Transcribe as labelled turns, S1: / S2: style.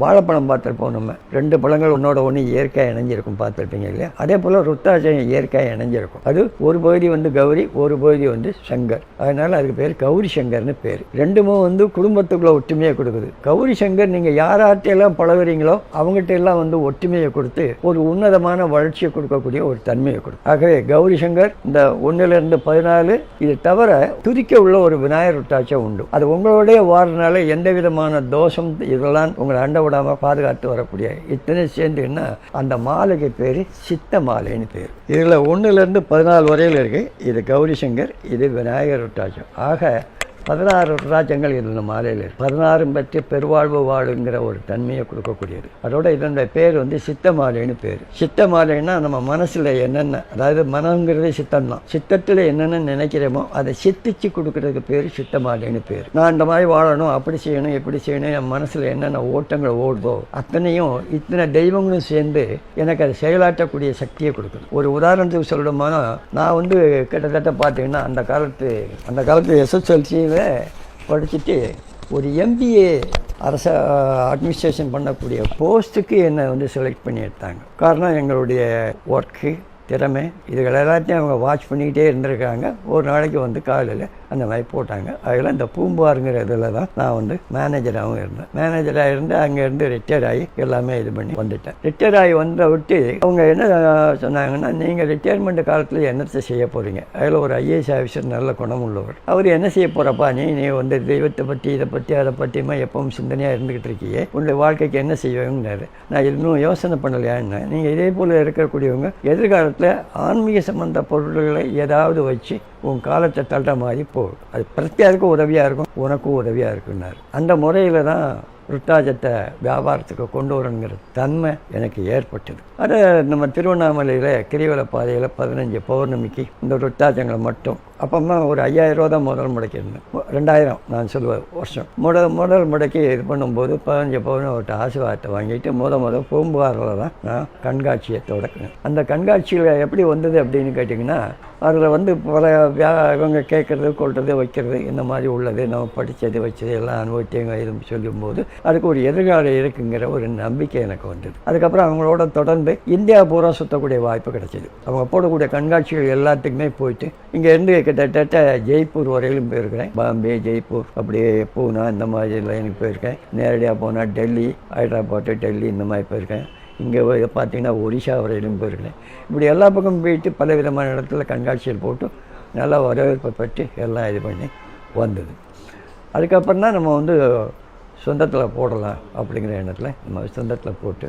S1: வாழைப்பழம் பார்த்துருப்போம் நம்ம. ரெண்டு பழங்கள் உன்னோட ஒன்று இயற்கையாக இணைஞ்சிருக்கும் பார்த்துருப்பீங்க இல்லையா? அதே போல் ருத்தாச்சயம் இயற்கையாக இணைஞ்சிருக்கும். அது ஒரு பகுதி வந்து கௌரி ஒரு பகுதி வந்து சங்கர். அதனால அதுக்கு பேர் கௌரி சங்கர்னு பேர். ரெண்டுமே வந்து குடும்பத்துக்குள்ள ஒற்றுமையை கொடுக்குது. கௌரி சங்கர் நீங்கள் யாரார்ட்டையெல்லாம் பழகுறீங்களோ அவங்ககிட்ட எல்லாம் வந்து ஒற்றுமையை கொடுத்து ஒரு உன்னதமான வளர்ச்சியை கொடுக்கக்கூடிய ஒரு தன்மையை கொடுக்கும். ஆகவே கௌரி சங்கர் இந்த ஒன்றுலேருந்து பதினாலு இது தவிர துதிக்க உள்ள ஒரு விநாயகர் ருத்தாச்சம் உண்டு. அது உங்களுடைய வாரனால எந்த விதமான தோஷம் இதெல்லாம் உங்களை அண்ட விடாமல் பாதுகாத்து வரக்கூடிய இத்தனை சேர்ந்துன்னா அந்த மாலைக்கு பேர் சித்த மாலைன்னு பேர். இதில் ஒன்றுலேருந்து பதினாலு வரையில் இருக்கு. இது கௌரி சங்கர் இது விநாயகர் ருத்தாட்சம் ஆக பதினாறு ராஜ்யங்கள் இருந்த மாலையில். பதினாறும் பற்றி பெருவாழ்வு வாழுங்கிற ஒரு தன்மையை கொடுக்கக்கூடியது. அதோட இதனுடைய பேர் வந்து சித்த மாலைன்னு பேர். சித்த மாலைன்னா நம்ம மனசில் என்னென்ன அதாவது மனங்கிறது சித்தம் தான் சித்தத்தில் என்னென்ன நினைக்கிறோமோ அதை சித்திச்சு கொடுக்கறதுக்கு பேர் சித்த மாலைன்னு பேர். நான் இந்த மாதிரி வாழணும் அப்படி செய்யணும் எப்படி செய்யணும் என் மனசில் என்னென்ன ஓட்டங்கள் ஓடுதோ அத்தனையும் இத்தனை தெய்வங்களும் சேர்ந்து எனக்கு அதை செயலாற்றக்கூடிய சக்தியை கொடுக்கணும் ஒரு உதாரணத்துக்கு சொல்லணுமானா நான் வந்து கிட்டத்தட்ட பார்த்தீங்கன்னா அந்த காலத்து அந்த காலத்து எஸ்எஸ்எல்சியில் படிச்சுட்டு ஒரு எம்பிஏ அரச அட்மினிஸ்ட்ரேஷன் பண்ணக்கூடிய போஸ்ட்டுக்கு என்னை வந்து செலக்ட் பண்ணி எடுத்தாங்க காரணம் எங்களுடைய ஒர்க்கு திறமை இதுகள் எல்லாத்தையும் அவங்க வாட்ச் பண்ணிக்கிட்டே இருந்திருக்காங்க. ஒரு நாளைக்கு வந்து காலையில் அந்த மாதிரி போட்டாங்க. அதில் இந்த பூம்பாருங்கிற இதில் தான் நான் வந்து மேனேஜராகவும் இருந்தேன். மேனேஜராக இருந்து அங்கேருந்து ரிட்டையர் ஆகி எல்லாமே இது பண்ணி வந்துட்டேன். ரிட்டையர் ஆகி வந்த விட்டு அவங்க என்ன சொன்னாங்கன்னா நீங்கள் ரிட்டையர்மெண்ட் காலத்தில் என்னத்தை செய்ய போகிறீங்க அதில் ஒரு ஐஏஎஸ் ஆஃபீஸர் நல்ல குணம் உள்ளவர். அவர் என்ன செய்ய போகிறப்பா நீ நீ வந்து தெய்வத்தை பற்றி இதை பற்றி அதை பற்றியுமா எப்பவும் சிந்தனையாக இருந்துக்கிட்டு இருக்கியே? உங்களுடைய வாழ்க்கைக்கு என்ன செய்வீங்கன்னாரு நான் இன்னும் யோசனை பண்ணலையான்னு நீங்கள் இதே போல் இருக்கக்கூடியவங்க எதிர்காலத்தில் ஆன்மீக சம்பந்த பொருட்களை ஏதாவது வச்சு உன் காலத்தை தள்ளுற மாதிரி போ அது பிரத்யாருக்கும் உதவியாக இருக்கும் உனக்கும் உதவியாக இருக்குன்னாரு. அந்த முறையில் தான் ருத்தாஜத்தை வியாபாரத்துக்கு கொண்டு வரணுங்கிற தன்மை எனக்கு ஏற்பட்டது. அதை நம்ம திருவண்ணாமலையில் கிரிவல பாதையில் பதினஞ்சு பௌர்ணமிக்கு இந்த ருத்தாஜங்களை மட்டும். அப்பமா ஒரு ஐயாயிரம் ரூபா தான் முதல் முடக்கியிருந்தேன் ரெண்டாயிரம் நான் சொல்லுவேன் வருஷம். முதல் முதல் முடக்கி இது பண்ணும்போது பதினஞ்சு பவுன் ஒரு ஆசீர்வாதத்தை வாங்கிட்டு முத முத பூம்புகாரில் தான் நான் கண்காட்சியை தொடக்கினேன். அந்த கண்காட்சியில் எப்படி வந்தது அப்படின்னு கேட்டிங்கன்னா அதில் வந்து பல வியா இவங்க கேட்குறது கொள்வது வைக்கிறது இந்த மாதிரி உள்ளது நம்ம படித்தது வச்சது எல்லாம் அனுபவித்தவங்க இது சொல்லும்போது அதுக்கு ஒரு எதிர்காலம் இருக்குங்கிற ஒரு நம்பிக்கை எனக்கு வந்தது. அதுக்கப்புறம் அவங்களோட தொடர்ந்து இந்தியா பூரா சுற்றக்கூடிய வாய்ப்பு கிடைச்சிது. அவங்க போடக்கூடிய கண்காட்சிகள் எல்லாத்துக்குமே போயிட்டு இங்கே இருந்து கிட்டத்தட்ட ஜெய்ப்பூர் வரையிலும் போயிருக்கிறேன். பாம்பே ஜெய்ப்பூர் அப்படியே பூனா இந்த மாதிரி லைனுக்கு போயிருக்கேன். நேரடியாக போனால் டெல்லி ஹைதராபாத்து டெல்லி இந்த மாதிரி போயிருக்கேன். இங்கே பார்த்தீங்கன்னா ஒரிஷா வரையிலும் போயிருக்கேன் இப்படி எல்லா பக்கமும் போயிட்டு பல விதமான இடத்துல கண்காட்சியில் போட்டு நல்லா வரவேற்பை பெற்று எல்லாம் இது பண்ணி வந்தது. அதுக்கப்புறம் தான் நம்ம வந்து சொந்தத்தில் போடலாம் அப்படிங்கிற எண்ணத்தில் நம்ம சொந்தத்தில் போட்டு